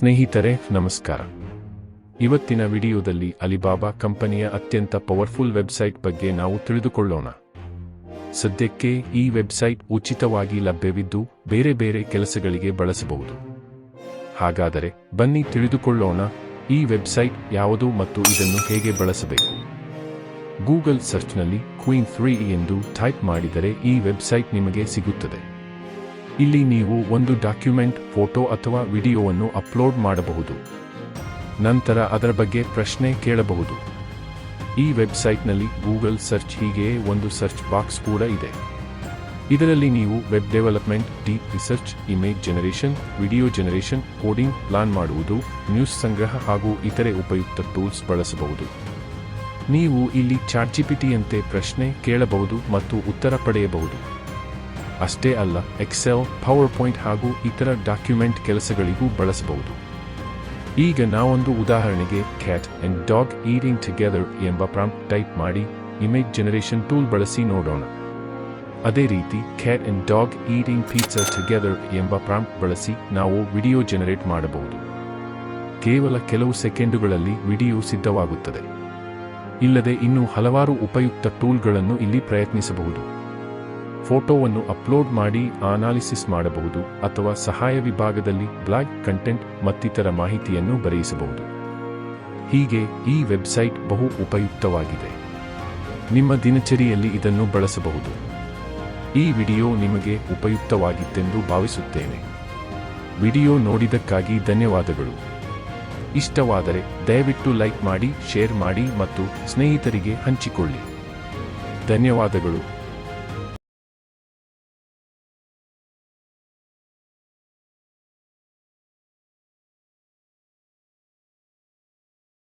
ಸ್ನೇಹಿತರೆ, ನಮಸ್ಕಾರ. ಇವತ್ತಿನ ವಿಡಿಯೋದಲ್ಲಿ ಅಲಿಬಾಬಾ ಕಂಪನಿಯ ಅತ್ಯಂತ ಪವರ್ಫುಲ್ ವೆಬ್ಸೈಟ್ ಬಗ್ಗೆ ನಾವು ತಿಳಿದುಕೊಳ್ಳೋಣ. ಸದ್ಯಕ್ಕೆ ಈ ವೆಬ್ಸೈಟ್ ಉಚಿತವಾಗಿ ಲಭ್ಯವಿದ್ದು ಬೇರೆ ಬೇರೆ ಕೆಲಸಗಳಿಗೆ ಬಳಸಬಹುದು. ಹಾಗಾದರೆ ಬನ್ನಿ ತಿಳಿದುಕೊಳ್ಳೋಣ ಈ ವೆಬ್ಸೈಟ್ ಯಾವುದು ಮತ್ತು ಇದನ್ನು ಹೇಗೆ ಬಳಸಬೇಕು. ಗೂಗಲ್ ಸರ್ಚ್ನಲ್ಲಿ ಕ್ವೀನ್ ಫ್ರೀ ಎಂದು ಟೈಪ್ ಮಾಡಿದರೆ ಈ ವೆಬ್ಸೈಟ್ ನಿಮಗೆ ಸಿಗುತ್ತದೆ. ಇಲ್ಲಿ ನೀವು ಒಂದು ಡಾಕ್ಯುಮೆಂಟ್, ಫೋಟೋ ಅಥವಾ ವಿಡಿಯೋವನ್ನು ಅಪ್ಲೋಡ್ ಮಾಡಬಹುದು. ನಂತರ ಅದರ ಬಗ್ಗೆ ಪ್ರಶ್ನೆ ಕೇಳಬಹುದು. ಈ ವೆಬ್ಸೈಟ್ನಲ್ಲಿ ಗೂಗಲ್ ಸರ್ಚ್ ಹೀಗೆಯೇ ಒಂದು ಸರ್ಚ್ ಬಾಕ್ಸ್ ಕೂಡ ಇದೆ. ಇದರಲ್ಲಿ ನೀವು web development, deep research, image generation, video generation, coding, plan ಮಾಡುವುದು, ನ್ಯೂಸ್ ಸಂಗ್ರಹ ಹಾಗೂ ಇತರೆ ಉಪಯುಕ್ತ ಟೂಲ್ಸ್ ಬಳಸಬಹುದು. ನೀವು ಇಲ್ಲಿ ಚಾಟ್ಜಿಪಿಟಿಯಂತೆ ಪ್ರಶ್ನೆ ಕೇಳಬಹುದು ಮತ್ತು ಉತ್ತರ ಪಡೆಯಬಹುದು. ಅಷ್ಟೇ ಅಲ್ಲ ಎಕ್ಸೆಲ್ ಪವರ್ ಪಾಯಿಂಟ್ ಹಾಗೂ ಇತರ ಡಾಕ್ಯುಮೆಂಟ್ ಕೆಲಸಗಳಿಗೂ ಬಳಸಬಹುದು. ಈಗ ನಾವೊಂದು ಉದಾಹರಣೆಗೆ cat and dog eating together ಎಂಬ ಪ್ರಾಂಪ್ಟ್ ಟೈಪ್ ಮಾಡಿ ಇಮೇಜ್ ಜನರೇಷನ್ ಟೂಲ್ ಬಳಸಿ ನೋಡೋಣ. ಅದೇ ರೀತಿ cat and dog eating feature together ಎಂಬ ಪ್ರಾಂಪ್ಟ್ ಬಳಸಿ ನಾವು ವಿಡಿಯೋ ಜನರೇಟ್ ಮಾಡಬಹುದು. ಕೇವಲ ಕೆಲವು ಸೆಕೆಂಡುಗಳಲ್ಲಿ ವಿಡಿಯೋ ಸಿದ್ಧವಾಗುತ್ತದೆ. ಇಲ್ಲದೆ ಇನ್ನೂ ಹಲವಾರು ಉಪಯುಕ್ತ ಟೂಲ್ಗಳನ್ನು ಇಲ್ಲಿ ಪ್ರಯತ್ನಿಸಬಹುದು. ಫೋಟೋವನ್ನು ಅಪ್ಲೋಡ್ ಮಾಡಿ ಅನಾಲಿಸಿಸ್ ಮಾಡಬಹುದು ಅಥವಾ ಸಹಾಯ ವಿಭಾಗದಲ್ಲಿ ಬ್ಲಾಗ್ ಕಂಟೆಂಟ್ ಮತ್ತಿತರ ಮಾಹಿತಿಯನ್ನು ಬರೆಯಿಸಬಹುದು. ಹೀಗೆ ಈ ವೆಬ್ಸೈಟ್ ಬಹು ಉಪಯುಕ್ತವಾಗಿದೆ. ನಿಮ್ಮ ದಿನಚರಿಯಲ್ಲಿ ಇದನ್ನು ಬಳಸಬಹುದು. ಈ ವಿಡಿಯೋ ನಿಮಗೆ ಉಪಯುಕ್ತವಾಗಿತ್ತೆಂದು ಭಾವಿಸುತ್ತೇನೆ. ವಿಡಿಯೋ ನೋಡಿದಕ್ಕಾಗಿ ಧನ್ಯವಾದಗಳು. ಇಷ್ಟವಾದರೆ ದಯವಿಟ್ಟು ಲೈಕ್ ಮಾಡಿ, ಶೇರ್ ಮಾಡಿ ಮತ್ತು ಸ್ನೇಹಿತರಿಗೆ ಹಂಚಿಕೊಳ್ಳಿ. ಧನ್ಯವಾದಗಳು.